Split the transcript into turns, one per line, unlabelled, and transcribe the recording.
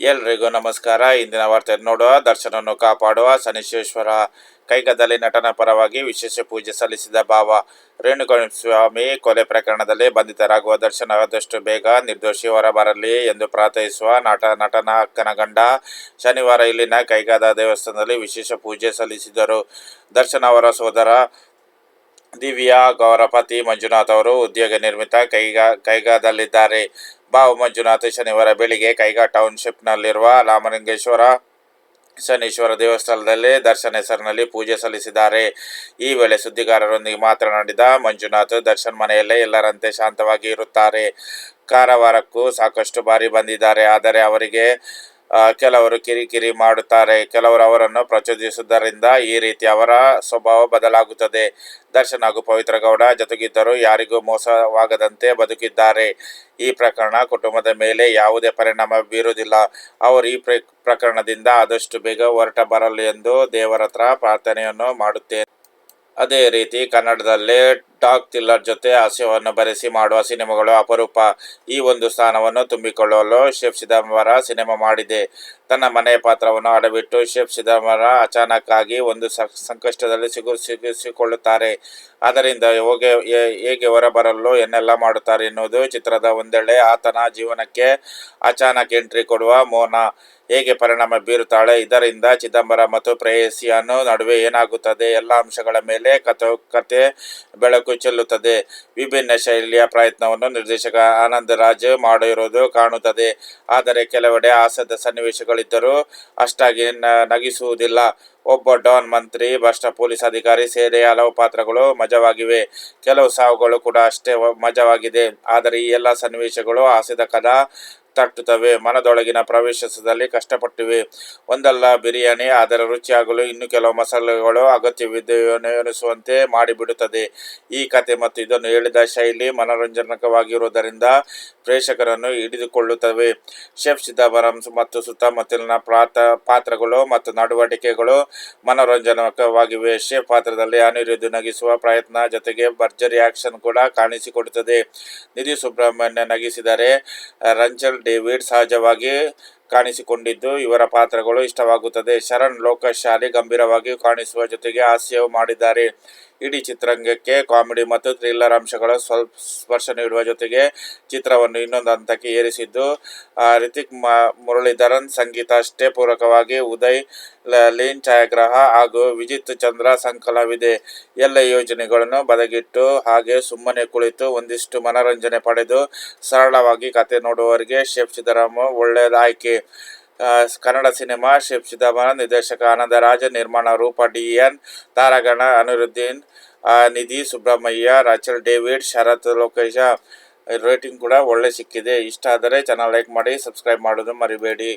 ಎಲ್ರಿಗೂ ನಮಸ್ಕಾರ. ಇಂದಿನ ವಾರ್ತೆ ನೋಡುವ, ದರ್ಶನವನ್ನು ಕಾಪಾಡುವ ಶನಿಶ್ವೇಶ್ವರ ಕೈಗದಲ್ಲಿ ನಟನ ಪರವಾಗಿ ವಿಶೇಷ ಪೂಜೆ ಸಲ್ಲಿಸಿದ ಭಾವ ರೇಣುಕಸ್ವಾಮಿ ಕೊಲೆ ಪ್ರಕರಣದಲ್ಲಿ ಬಂಧಿತರಾಗುವ ದರ್ಶನ ಆದಷ್ಟು ಬೇಗ ನಿರ್ದೋಷಿ ಹೊರಬರಲಿ ಎಂದು ಪ್ರಾರ್ಥಿಸುವ ನಟ, ನಟನ ಅಕ್ಕನ ಗಂಡ ಶನಿವಾರ ಇಲ್ಲಿನ ಕೈಗಾದ ದೇವಸ್ಥಾನದಲ್ಲಿ ವಿಶೇಷ ಪೂಜೆ ಸಲ್ಲಿಸಿದರು. ದರ್ಶನ ಅವರ ಸೋದರ ದಿವ್ಯಾ ಗೌರಪತಿ ಪತಿ ಮಂಜುನಾಥ್ ಅವರು ಉದ್ಯೋಗ ನಿರ್ಮಿತ ಕೈಗಾ ಕೈಗಾದಲ್ಲಿದ್ದಾರೆ. ಬಾವು ಮಂಜುನಾಥ್ ಶನಿವಾರ ಬೆಳಿಗ್ಗೆ ಕೈಗಾ ಟೌನ್ಶಿಪ್ನಲ್ಲಿರುವ ರಾಮಲಿಂಗೇಶ್ವರ ಶನೀಶ್ವರ ದೇವಸ್ಥಾನದಲ್ಲಿ ದರ್ಶನ್ ಹೆಸರಿನಲ್ಲಿ ಪೂಜೆ ಸಲ್ಲಿಸಿದ್ದಾರೆ. ಈ ವೇಳೆ ಸುದ್ದಿಗಾರರೊಂದಿಗೆ ಮಾತನಾಡಿದ ಮಂಜುನಾಥ್, ದರ್ಶನ್ ಮನೆಯಲ್ಲೇ ಎಲ್ಲರಂತೆ ಶಾಂತವಾಗಿ ಇರುತ್ತಾರೆ. ಕಾರವಾರಕ್ಕೂ ಸಾಕಷ್ಟು ಬಾರಿ ಬಂದಿದ್ದಾರೆ. ಆದರೆ ಅವರಿಗೆ ಕೆಲವರು ಕಿರಿಕಿರಿ ಮಾಡುತ್ತಾರೆ, ಕೆಲವರು ಅವರನ್ನು ಪ್ರಚೋದಿಸುವುದರಿಂದ ಈ ರೀತಿ ಅವರ ಸ್ವಭಾವ ಬದಲಾಗುತ್ತದೆ. ದರ್ಶನ್ ಹಾಗೂ ಪವಿತ್ರ ಗೌಡ ಜೊತೆಗಿದ್ದರು ಯಾರಿಗೂ ಮೋಸವಾಗದಂತೆ ಬದುಕಿದ್ದಾರೆ. ಈ ಪ್ರಕರಣ ಕುಟುಂಬದ ಮೇಲೆ ಯಾವುದೇ ಪರಿಣಾಮ ಬೀರುವುದಿಲ್ಲ. ಅವರು ಈ ಪ್ರಕರಣದಿಂದ ಆದಷ್ಟು ಬೇಗ ಹೊರಟ ಬರಲಿ ಎಂದು ದೇವರ ಹತ್ರ ಪ್ರಾರ್ಥನೆಯನ್ನು ಮಾಡುತ್ತೇನೆ. ಅದೇ ರೀತಿ ಕನ್ನಡದಲ್ಲಿ ಟಾಕ್ ಥ್ರಿಲ್ಲರ್ ಜೊತೆ ಹಾಸ್ಯವನ್ನು ಬರೆಸಿ ಮಾಡುವ ಸಿನಿಮಾಗಳು ಅಪರೂಪ. ಈ ಒಂದು ಸ್ಥಾನವನ್ನು ತುಂಬಿಕೊಳ್ಳಲು ಶಿವ್ ಸಿದಂಬರ ಸಿನಿಮಾ ಮಾಡಿದೆ. ತನ್ನ ಮನೆಯ ಪಾತ್ರವನ್ನು ಅಡಬಿಟ್ಟು ಶಿವ್ ಸಿದಂಬರ ಅಚಾನಕ್ ಆಗಿ ಒಂದು ಸಂಕಷ್ಟದಲ್ಲಿ ಸಿಗು ಸಿಗಿಸಿಕೊಳ್ಳುತ್ತಾರೆ ಅದರಿಂದ ಹೋಗಿ ಹೇಗೆ ಹೊರಬರಲು ಏನೆಲ್ಲ ಮಾಡುತ್ತಾರೆ ಎನ್ನುವುದು ಚಿತ್ರದ ಒಂದೆಳೆ. ಆತನ ಜೀವನಕ್ಕೆ ಅಚಾನಕ್ ಎಂಟ್ರಿ ಕೊಡುವ ಮೋನ ಹೇಗೆ ಪರಿಣಾಮ ಬೀರುತ್ತಾಳೆ. ಇದರಿಂದ ಚಿದಂಬರ ಮತ್ತು ಪ್ರೇಯಸಿಯನ್ನು ನಡುವೆ ಏನಾಗುತ್ತದೆ? ಎಲ್ಲ ಅಂಶಗಳ ಮೇಲೆ ಕಥೆ ಕತೆ ಬೆಳಕು ಚೆಲ್ಲುತ್ತದೆ. ವಿಭಿನ್ನ ಶೈಲಿಯ ಪ್ರಯತ್ನವನ್ನು ನಿರ್ದೇಶಕ ಆನಂದ್ ರಾಜ್ ಮಾಡಿರುವುದು ಕಾಣುತ್ತದೆ. ಆದರೆ ಕೆಲವೆಡೆ ಹಾಸ್ಯದ ಸನ್ನಿವೇಶಗಳಿದ್ದರೂ ಅಷ್ಟಾಗಿ ನಗಿಸುವುದಿಲ್ಲ. ಒಬ್ಬ ಡಾನ್ ಮಂತ್ರಿ, ಭ್ರಷ್ಟ ಪೊಲೀಸ್ ಅಧಿಕಾರಿ ಸೇರಿ ಹಲವು ಪಾತ್ರಗಳು ಮಜವಾಗಿವೆ. ಕೆಲವು ಸಾವುಗಳು ಕೂಡ ಅಷ್ಟೇ ಮಜವಾಗಿದೆ. ಆದರೆ ಈ ಎಲ್ಲ ಸನ್ನಿವೇಶಗಳು ಹಾಸ್ಯದ ಕದ ತಟ್ಟುತ್ತವೆ ಮನದೊಳಗಿನ ಪ್ರವೇಶಿಸದಲ್ಲಿ ಕಷ್ಟಪಟ್ಟಿವೆ. ಒಂದಲ್ಲ ಬಿರಿಯಾನಿ ಅದರ ರುಚಿಯಾಗಲು ಇನ್ನು ಕೆಲವು ಮಸಾಲೆಗಳು ಅಗತ್ಯವಿದೆ ಎನಿಸುವಂತೆ ಮಾಡಿಬಿಡುತ್ತದೆ. ಈ ಕತೆ ಮತ್ತು ಇದನ್ನು ಹೇಳಿದ ಶೈಲಿ ಮನೋರಂಜನಕವಾಗಿರುವುದರಿಂದ ಪ್ರೇಕ್ಷಕರನ್ನು ಹಿಡಿದುಕೊಳ್ಳುತ್ತವೆ. ಶೆಫ್ ಸಿದ್ದಾಬರಂ ಮತ್ತು ಸುತ್ತಮುತ್ತಲಿನ ಪ್ರಾತ, ಪಾತ್ರಗಳು ಮತ್ತು ನಡವಳಿಕೆಗಳು ಮನೋರಂಜನಕವಾಗಿವೆ. ಶೆಫ್ ಪಾತ್ರದಲ್ಲಿ ಅನಿರುದ್ಧ ನಗಿಸುವ ಪ್ರಯತ್ನ ಜೊತೆಗೆ ಭರ್ಜರಿ ಆಕ್ಷನ್ ಕೂಡ ಕಾಣಿಸಿಕೊಡುತ್ತದೆ. ನಿಧಿ ಸುಬ್ರಹ್ಮಣ್ಯ ನಗಿಸಿದರೆ ರಂಜಲ್ ಡೇವಿಡ್ ಸಹಜವಾಗಿ ಕಾಣಿಸಿಕೊಂಡಿದ್ದು ಇವರ ಪಾತ್ರಗಳು ಇಷ್ಟವಾಗುತ್ತದೆ. ಶರಣ್ ಲೋಕಶಾಲಿ ಗಂಭೀರವಾಗಿ ಕಾಣಿಸುವ ಜೊತೆಗೆ ಹಾಸ್ಯವೂ ಮಾಡಿದ್ದಾರೆ. ಇಡೀ ಚಿತ್ರರಂಗಕ್ಕೆ ಕಾಮಿಡಿ ಮತ್ತು ಥ್ರಿಲ್ಲರ್ ಅಂಶಗಳ ಸ್ವಲ್ಪ ಸ್ಪರ್ಶ ನೀಡುವ ಜೊತೆಗೆ ಚಿತ್ರವನ್ನು ಇನ್ನೊಂದು ಹಂತಕ್ಕೆ ಏರಿಸಿದ್ದು ರಿತಿಕ್ ಮ- ಮುರಳೀಧರನ್ ಸಂಗೀತ ಅಷ್ಟೇ ಪೂರಕವಾಗಿ ಉದಯ್ ಲೀನ್ ಛಾಯಾಗ್ರಹ ಹಾಗೂ ವಿಜಿತ್ ಚಂದ್ರ ಸಂಕಲವಿದೆ ಎಲ್ಲ ಯೋಜನೆಗಳನ್ನು ಬದಗಿಟ್ಟು ಹಾಗೆ ಸುಮ್ಮನೆ ಕುಳಿತು ಒಂದಿಷ್ಟು ಮನರಂಜನೆ ಪಡೆದು ಸರಳವಾಗಿ ಕತೆ ನೋಡುವವರಿಗೆ ಶೇಫ್ ಸಿದ್ದರಾಮ ಒಳ್ಳೆಯದ ಆಯ್ಕೆ ಆ, ಕನ್ನಡ ಸಿನಿಮಾ ಶಿವ್ ಚಿದಂಬರಂ, ನಿರ್ದೇಶಕ ಆನಂದರಾಜ ನಿರ್ಮಾಣ ರೂಪ ಡಿ ಎನ್, ತಾರಾಗಣ, ಅನಿರುದ್ದೀನ್ ನಿಧಿ ಸುಬ್ರಹ್ಮಯ್ಯ, ರಾಚಲ್ ಡೇವಿಡ್, ಶರತ್ ಲೋಕೇಶ. ರೇಟಿಂಗ್ ಕೂಡ ಒಳ್ಳೆ ಸಿಕ್ಕಿದೆ. ಇಷ್ಟ ಆದರೆ ಚಾನಲ್ ಲೈಕ್ ಮಾಡಿ ಸಬ್ಸ್ಕ್ರೈಬ್ ಮಾಡೋದು ಮರಿಬೇಡಿ.